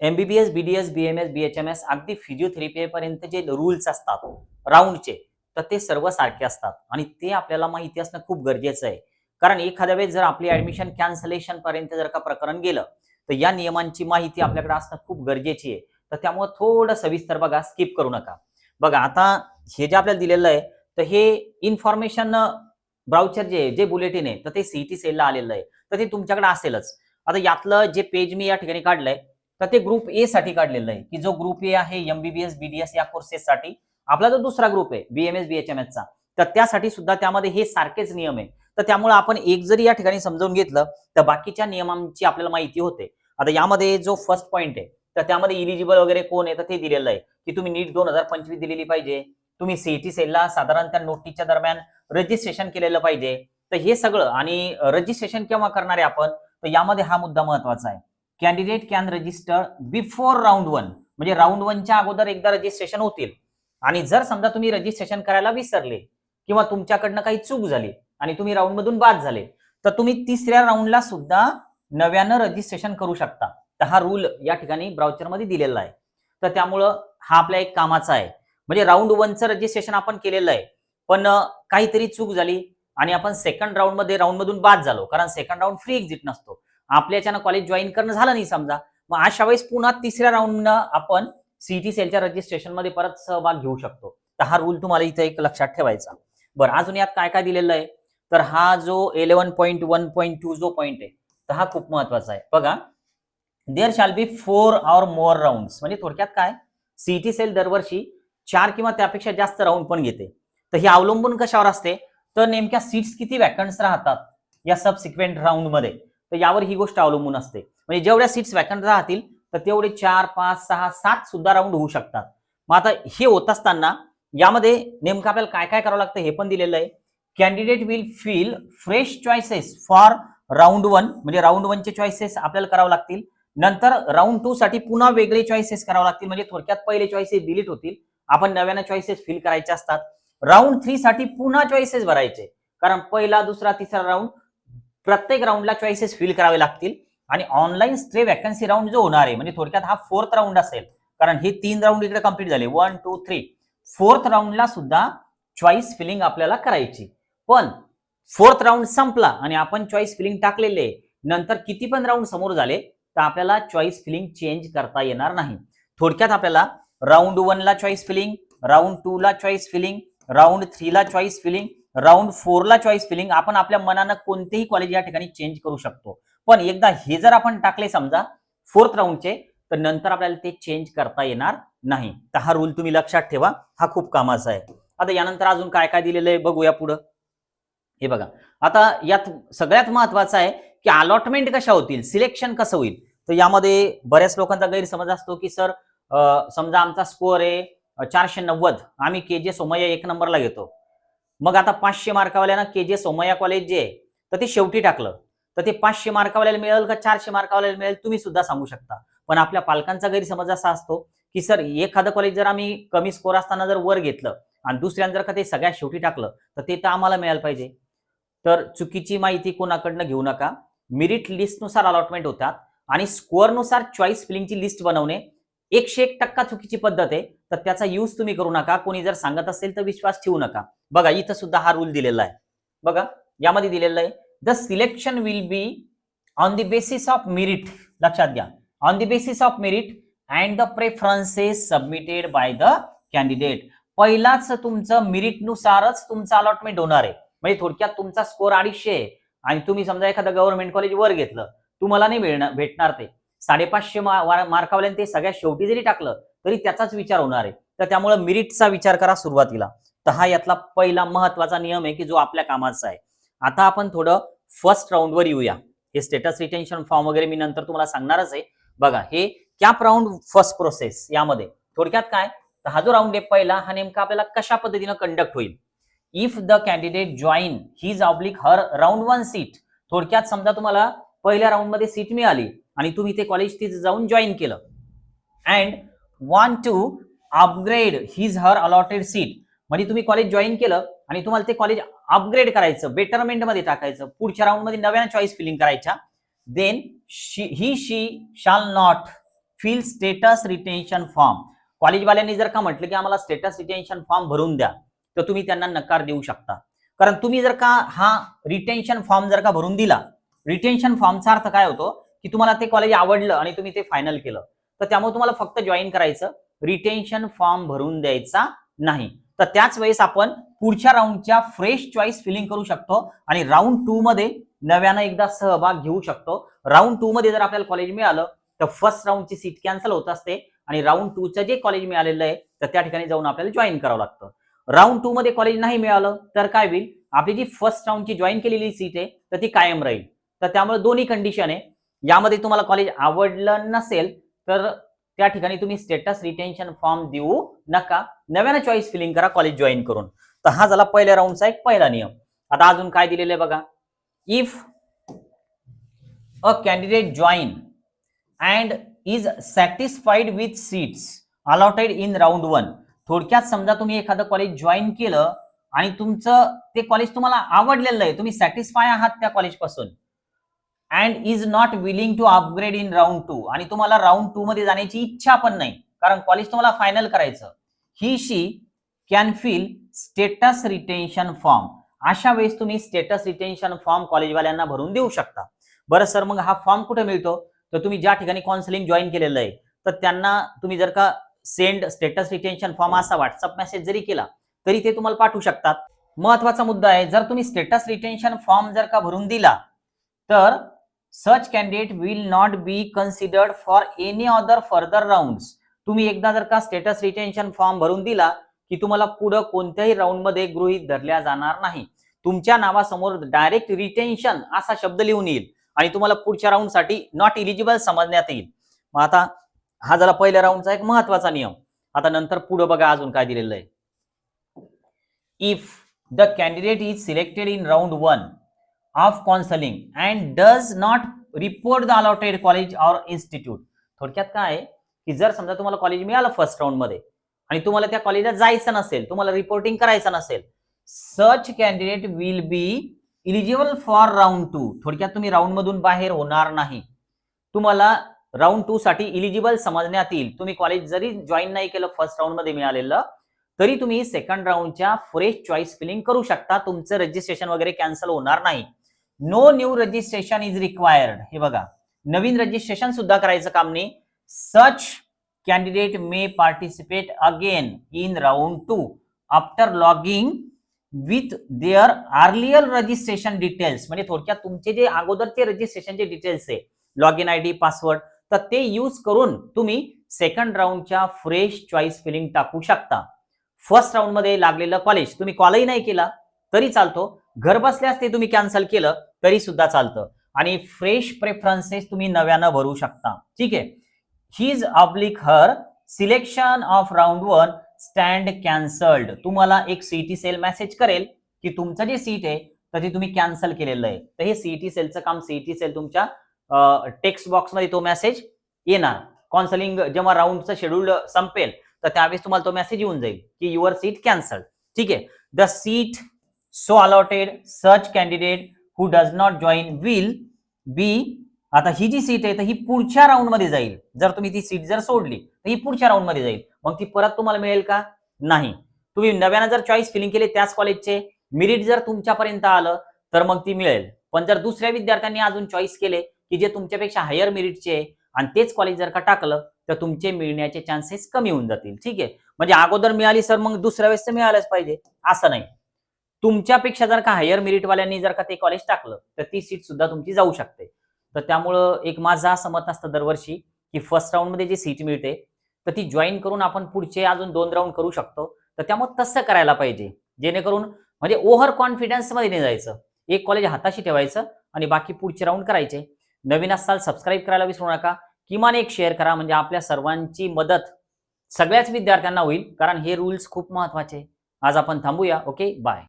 MBBS BDS BMS BHMS अगदी फिजिओथेरपीपर्यंत जे rules असतात राऊंडचे तर ते सर्व सारखे असतात. आणि ते आपल्याला माहिती असणं खूप गरजेचं आहे. कारण एखाद्या वेळेस जर आपली ऍडमिशन कॅन्सलेशन पर्यंत जर का प्रकरण गेलं तर या नियमांची माहिती आपल्याकडे असणं खूप गरजेची आहे. तर त्यामुळे थोडं सविस्तर बघा स्किप करू नका. बघा आता हे जे आपल्याला दिलेलं आहे तर हे इन्फॉर्मेशन ब्राउचर जे जे बुलेटिन आहे तर ते सीटी सेलला आलेलं आहे. तर ते तुमच्याकडे असेलच. आता यातलं जे पेज मी या ठिकाणी काढलंय तर ते ग्रुप ए साठी काढलेलं आहे की जो ग्रुप ए आहे एमबीबीएस बीडीएस या कोर्सेससाठी आपला जो दुसरा ग्रुप आहे बीएमएस बीएचएमएस चा तर त्यासाठी सुद्धा त्यामध्ये हे सारखेच नियम आहे. तर त्यामुळे आपण एक जरी या ठिकाणी समजावून घेतलं तर बाकीच्या नियमांची आपल्याला माहिती होते. आता यामध्ये जो फर्स्ट पॉईंट आहे तर त्यामध्ये इलिजिबल वगैरे कोण आहे तर ते दिलेलं आहे. की तुम्ही नीट दोन हजार पंचवीस दिलेली पाहिजे. तुम्ही सीईटी सेलला साधारण त्या नोटीसच्या दरम्यान रजिस्ट्रेशन केलेलं पाहिजे. तर हे सगळं आणि रजिस्ट्रेशन केव्हा करणार आहे आपण? तर यामध्ये हा मुद्दा महत्त्वाचा आहे. Candidate can register before round one. म्हणजे राऊंड वनच्या अगोदर एकदा रजिस्ट्रेशन होतील. आणि जर समजा तुम्ही रजिस्ट्रेशन करायला विसरले किंवा तुमच्याकडनं काही चूक झाली आणि तुम्ही राऊंड मधून बाद झाले तर तुम्ही तिसऱ्या राऊंडला सुद्धा नव्यानं रजिस्ट्रेशन करू शकता. तर हा रूल या ठिकाणी ब्राउचरमध्ये दिलेला आहे. तर त्यामुळं हा आपल्या एक कामाचा आहे. म्हणजे राऊंड वनचं रजिस्ट्रेशन आपण केलेलं आहे. पण काहीतरी चूक झाली आणि आपण सेकंड राऊंडमध्ये राऊंड मधून बाद झालो. कारण सेकंड राऊंड फ्री एक्झिट नसतो. आपल्याच्यानं कॉलेज जॉईन करणं झालं नाही समजा. मग अशा वेळेस पुन्हा तिसऱ्या राऊंडनं आपण सीटी सेलच्या रजिस्ट्रेशनमध्ये परत सहभाग घेऊ शकतो. तर हा रूल तुम्हाला इथं एक लक्षात ठेवायचा. बरं अजून यात काय काय दिलेलं आहे? तर हा जो eleven point one point two जो पॉईंट आहे तर हा खूप महत्त्वाचा आहे. बघा there shall be four or more round म्हणजे थोडक्यात काय? सीटी सेल दरवर्षी चार किंवा त्यापेक्षा जास्त राऊंड पण घेते. तर हे अवलंबून कशावर असते? तर नेमक्या सीट्स किती वॅकंट्स राहतात या सबसिक्वेंट राऊंडमध्ये? तर यावर ही गोष्ट अवलंबून असते. म्हणजे जेवढ्या सीट्स वॅकंट राहतील तर तेवढे चार पाच सहा सात सुद्धा राऊंड होऊ शकतात. मग आता हे होत असताना यामध्ये नेमकं आपल्याला काय काय करावं लागतं हे पण दिलेलं आहे. Candidate will fill fresh choices for round one म्हणजे राऊंड वनचे चॉईसेस आपल्याला करावं लागतील. नंतर राऊंड टू साठी पुन्हा वेगळे चॉईसेस करावं लागतील. म्हणजे थोडक्यात पहिले चॉईसेस डिलीट होतील. आपण नव्यानं चॉईसेस फिल करायचे असतात. राऊंड थ्री साठी पुन्हा चॉईसेस भरायचे. कारण पहिला दुसरा तिसरा राऊंड प्रत्येक राऊंडला चॉईसेस फिल करावे लागतील. आणि ऑनलाईन स्ट्रे वॅकन्सी राऊंड जो होणार आहे म्हणजे थोडक्यात हा फोर्थ राऊंड असेल. कारण हे तीन राऊंड इकडे कंप्लीट झाले. वन टू थ्री फोर्थ राऊंडला सुद्धा चॉईस फिलिंग आपल्याला करायची. पण फोर्थ राऊंड संपला आणि आपण चॉईस फिलिंग टाकलेले नंतर किती पण राऊंड समोर झाले तर आपल्याला चॉईस फिलिंग चेंज करता येणार नाही. थोडक्यात आपल्याला राऊंड वनला चॉईस फिलिंग राऊंड टू ला चॉईस फिलिंग राऊंड थ्रीला चॉईस फिलिंग राऊंड फोरला चॉईस फिलिंग आपण आपल्या मनानं कोणतेही कॉलेज या ठिकाणी चेंज करू शकतो. पण एकदा हे जर आपण टाकले समजा फोर्थ राऊंडचे तर नंतर आपल्याला ते चेंज करता येणार नाही. तर हा रूल तुम्ही लक्षात ठेवा हा खूप कामाचा आहे. आता यानंतर अजून काय काय दिलेलं आहे बघूया पुढं. हे बघा आता यात सगळ्यात महत्वाचं आहे की अलॉटमेंट कशा होतील सिलेक्शन कसं होईल. तर यामध्ये बऱ्याच लोकांचा गैरसमज असतो की सर समजा आमचा स्कोअर आहे चारशे नव्वद आम्ही के जे सोमय्या एक नंबरला घेतो. मग आता पाचशे मार्कावाल्यानं के जे सोमय्या कॉलेज जे आहे तर ते शेवटी टाकलं. तर ते पाचशे मार्कावाल्याला मिळेल का चारशे मार्कावाल्याला मिळेल तुम्ही सुद्धा सांगू शकता. पण आपल्या पालकांचा गैरसमज असा असतो की सर एखादं कॉलेज जर आम्ही कमी स्कोर असताना जर वर घेतलं आणि दुसऱ्यानं जर का ते सगळ्या शेवटी टाकलं तर ते तर आम्हाला मिळायला पाहिजे. तर चुकीची माहिती कोणाकडनं घेऊ नका. मेरिट लिस्टनुसार अलॉटमेंट होतात आणि स्कोअरनुसार चॉईस फिलिंगची लिस्ट बनवणे एकशे एक टक्का चुकीची पद्धत आहे. तर त्याचा यूज तुम्ही करू नका. कोणी जर सांगत असेल तर विश्वास ठेवू नका. बघा इथं सुद्धा हा रूल दिलेला आहे. बघा यामध्ये दिलेला आहे the selection will be on the basis of merit लक्षात घ्या. On the basis of merit and the preferences submitted by the candidate पहिलाच तुमचं मिरिटनुसारच तुमचं अलॉटमेंट होणार आहे. म्हणजे थोडक्यात तुमचा स्कोअर अडीचशे आहे. आणि तुम्ही समजा एखादं गव्हर्नमेंट कॉलेज वर घेतलं तुम्हाला नाही मिळणार भेटणार ते. साडेपाचशे मार्कावाल्याने ते सगळ्यात शेवटी जरी टाकलं तरी त्याचाच विचार होणार आहे. तर त्यामुळे मिरिटचा विचार करा सुरुवातीला. तर हा यातला पहिला महत्त्वाचा नियम आहे की जो आपल्या कामाचा आहे. आता आपण थोडं फर्स्ट राऊंडवर येऊया. हे स्टेटस रिटेन्शन फॉर्म वगैरे मी नंतर तुम्हाला सांगणारच आहे. बघा हे कॅप राऊंड फर्स्ट प्रोसेस यामध्ये थोडक्यात काय? तर हा जो राऊंड आहे पहिला हा नेमका आपल्याला कशा पद्धतीनं कंडक्ट होईल? If the candidate join his oblique her round one seat थोडक्यात समजा तुम्हाला पहिल्या राऊंडमध्ये सीट मिळाली आणि तुम्ही ते कॉलेज तिथे जाऊन जॉईन केलं. And want to upgrade his her allotted seat म्हणजे तुम्ही कॉलेज जॉईन केलं आणि तुम्हाला ते कॉलेज अपग्रेड करायचं बेटरमेंटमध्ये टाकायचं पुढच्या राऊंडमध्ये नव्यानं चॉईस फिलिंग करायच्या. Then he she shall not fill status retention form कॉलेजवाल्यांनी जर का म्हटलं की आम्हाला स्टेटस रिटेन्शन फॉर्म भरून द्या तर तुम्ही त्यांना नकार देऊ शकता. कारण तुम्ही जर का हा रिटेन्शन फॉर्म जर का भरून दिला रिटेन्शन फॉर्मचा अर्थ काय होतो? की तुम्हाला ते कॉलेज आवडलं आणि तुम्ही ते फायनल केलं. तर त्यामुळे तुम्हाला फक्त जॉईन करायचं रिटेन्शन फॉर्म भरून द्यायचा नाही. तर त्याच वेळेस आपण पुढच्या राऊंडच्या फ्रेश चॉईस फिलिंग करू शकतो आणि राऊंड टू मध्ये नव्यानं एकदा सहभाग घेऊ शकतो. राऊंड टू मध्ये जर आपल्याला कॉलेज मिळालं तर फर्स्ट राऊंडची सीट कॅन्सल होत असते आणि राऊंड टूचं जे कॉलेज मिळालेलं आहे तर त्या ठिकाणी जाऊन आपल्याला जॉईन करावं लागतं. राऊंड टू मध्ये कॉलेज नाही मिळालं तर काय होईल? आपली जी फर्स्ट राऊंडची जॉईन केलेली सीट आहे तर ती कायम राहील. तर त्यामुळे दोन्ही कंडिशन आहे. यामध्ये तुम्हाला कॉलेज आवडलं नसेल तर त्या ठिकाणी तुम्ही स्टेटस रिटेन्शन फॉर्म देऊ नका. नव्यानं चॉईस फिलिंग करा कॉलेज जॉईन करून. तर हा झाला पहिल्या राऊंडचा एक पहिला नियम. आता अजून काय दिलेलं आहे बघा. If a candidate join and is satisfied with seats allotted in round one थोडक्यात समजा तुम्ही एखादं कॉलेज जॉईन केलं आणि तुमचं ते कॉलेज तुम्हाला आवडलेलं आहे तुम्ही सॅटिस्फाय आहात त्या कॉलेजपासून and is not willing to upgrade in round two आणि तुम्हाला राऊंड टू मध्ये जाण्याची इच्छा पण नाही. कारण कॉलेज तुम्हाला फायनल करायचं. He she can fill status retention form अशा वेळेस तुम्ही स्टेटस रिटेन्शन फॉर्म कॉलेजवाल्यांना भरून देऊ शकता. बरं सर मग हा फॉर्म कुठे मिळतो? तर तुम्ही ज्या ठिकाणी काउन्सिलिंग जॉईन केलेलं आहे तर त्यांना तुम्ही जर का सेंड स्टेटस रिटेन्शन फॉर्म असा व्हॉट्सअप मेसेज जरी केला तरी ते तुम्हाला पाठवू शकतात. महत्त्वाचा मुद्दा आहे जर तुम्ही स्टेटस रिटेन्शन फॉर्म जर का भरून दिला तर such candidate will not be considered for any other further rounds तुम्ही एकदा जर का स्टेटस रिटेन्शन फॉर्म भरून दिला की तुम्हाला पुढं कोणत्याही राऊंडमध्ये गृहित गृहीत धरल्या जाणार नाही. तुमच्या नावासमोर डायरेक्ट रिटेन्शन असा शब्द लिहून येईल आणि तुम्हाला पुढच्या राऊंडसाठी नॉट इलिजिबल समजण्यात येईल. मग आता हा झाला पहिल्या राऊंडचा एक महत्त्वाचा नियम. आता नंतर पुढे बघा अजून काय दिलेलं आहे. If the candidate is selected in round one of counselling and does not report the allotted college or institute थोडक्यात काय आहे की जर समजा तुम्हाला कॉलेज मिळालं फर्स्ट राऊंडमध्ये आणि तुम्हाला त्या कॉलेजला जायचं नसेल तुम्हाला रिपोर्टिंग करायचं नसेल such candidate will be eligible for round two थोडक्यात तुम्ही राऊंड मधून बाहेर होणार नाही. तुम्हाला राऊंड टू साठी इलिजिबल समजण्यात येईल. तुम्ही कॉलेज जरी जॉईन नाही केलं फर्स्ट राऊंडमध्ये मिळालेलं तरी तुम्ही सेकंड राऊंडच्या फ्रेश चॉईस फिलिंग करू शकता. तुमचं रजिस्ट्रेशन वगैरे कॅन्सल होणार नाही. No new registration is required हे बघा. नवीन रजिस्ट्रेशन सुद्धा करायचं काम नाही. Such candidate may participate again in round two after logging with their earlier registration details म्हणजे थोडक्यात तुमचे जे अगोदरचे रजिस्ट्रेशनचे डिटेल्स आहे log in I D password तर ते यूज करून तुम्ही सेकंड राऊंडच्या फ्रेश चॉईस फिलिंग टाकू शकता. फर्स्ट राऊंडमध्ये लागलेलं कॉलेज तुम्ही कॉलही नाही केला तरी चालतो. घर बसल्यास ते तुम्ही कॅन्सल केलं तरी सुद्धा चालतं. आणि फ्रेश प्रेफरन्सेस तुम्ही नव्यानं भरू शकता. ठीक आहे? His oblique her selection of round one stand cancelled तुम्हाला एक सीटी सेल मेसेज करेल की तुमचं जे सीट आहे तर ते तुम्ही कॅन्सल केलेलं आहे. तर हे सीईटी सेलचं काम सीटी सेल तुमच्या टेक्स्ट बॉक्समध्ये तो मेसेज येणार. काउन्सिलिंग जेव्हा राऊंडचं शेड्यूल संपेल तर त्यावेळेस तुम्हाला तो मेसेज येऊन जाईल की युअर सीट कॅन्सल ठीक आहे? The seat so allotted such candidate who does not join will be आता ही जी सीट आहे तर ही पुढच्या राऊंडमध्ये जाईल. जर तुम्ही ती सीट जर सोडली तर ही पुढच्या राऊंडमध्ये जाईल. मग ती परत तुम्हाला मिळेल का? नाही. तुम्ही नव्यानं जर चॉईस फिलिंग केले त्याच कॉलेजचे मेरिट जर तुमच्यापर्यंत आलं तर मग ती मिळेल. पण जर दुसऱ्या विद्यार्थ्यांनी अजून चॉईस केले की जे तुमच्यापेक्षा हायर मेरिटचे आहे आणि तेच कॉलेज जर का टाकलं तर तुमचे मिळण्याचे चान्सेस कमी होऊन जातील. ठीक आहे? म्हणजे अगोदर मिळाली सर मग दुसऱ्या वेळेस तर मिळालंच पाहिजे. असं नाही. तुमच्यापेक्षा जर का हायर मेरिटवाल्यांनी जर का ते कॉलेज टाकलं तर ती सीट सुद्धा तुमची जाऊ शकते. तर त्यामुळं एक माझं असं मत असतं दरवर्षी की फर्स्ट राऊंडमध्ये जी सीट मिळते तर ती जॉईन करून आपण पुढचे अजून दोन राऊंड करू शकतो. तर त्यामुळे तसं करायला पाहिजे. जेणेकरून म्हणजे ओव्हर कॉन्फिडन्समध्ये नाही जायचं. एक कॉलेज हाताशी ठेवायचं आणि बाकी पुढचे राऊंड करायचे. नवीन असाल सबस्क्राईब करायला विसरू नका. किमान एक शेअर करा म्हणजे आपल्या सर्वांची मदत सगळ्याच विद्यार्थ्यांना होईल कारण हे रूल्स खूप महत्त्वाचे. आज आपण थांबूया. Okay bye